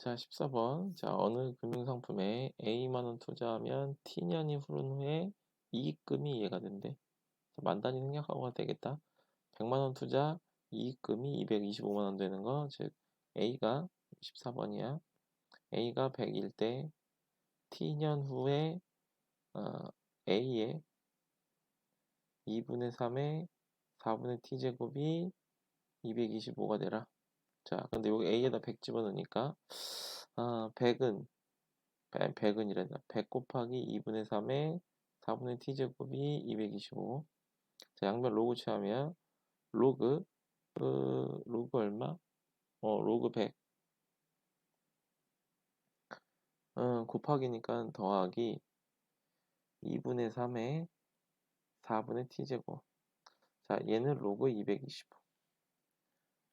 자, 14번. 자, 어느 금융상품에 A만 원 투자하면 T년이 흐른 후에 이익금이 이해가 된대. 자, 만 단위 생략하고가 되겠다. 100만 원 투자 이익금이 225만 원 되는 거, 즉 A가 14번이야. A가 100일 때 T년 후에 어, A의 2분의 3의 4분의 T제곱이 225가 되라. 자, 근데 여기 A에다 100 집어넣으니까, 아, 100은, 100, 은 이란다. 100 곱하기 2분의 3에 4분의 t제곱이 225. 자, 양변 로그 취하면, 로그, 그, 로그 얼마? 어, 로그 100. 어, 곱하기니까 더하기 2분의 3에 4분의 t제곱. 자, 얘는 로그 225.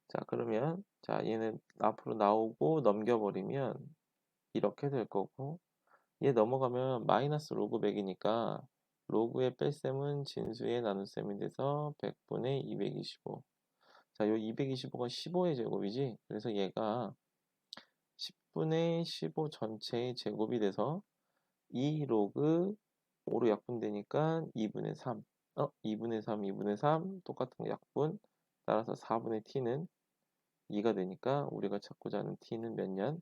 자, 그러면, 자, 얘는 앞으로 나오고 넘겨버리면 이렇게 될 거고, 얘 넘어가면 마이너스 로그 100이니까 로그의 뺄셈은 진수의 나눗셈이 돼서 100분의 225. 자, 요 225가 15의 제곱이지? 그래서 얘가 10분의 15 전체의 제곱이 돼서 2 로그 5로 약분되니까 2분의 3. 어, 2분의 3, 2분의 3 똑같은 약분. 따라서 4분의 t는 2가 되니까 우리가 찾고자 하는 t는 몇 년?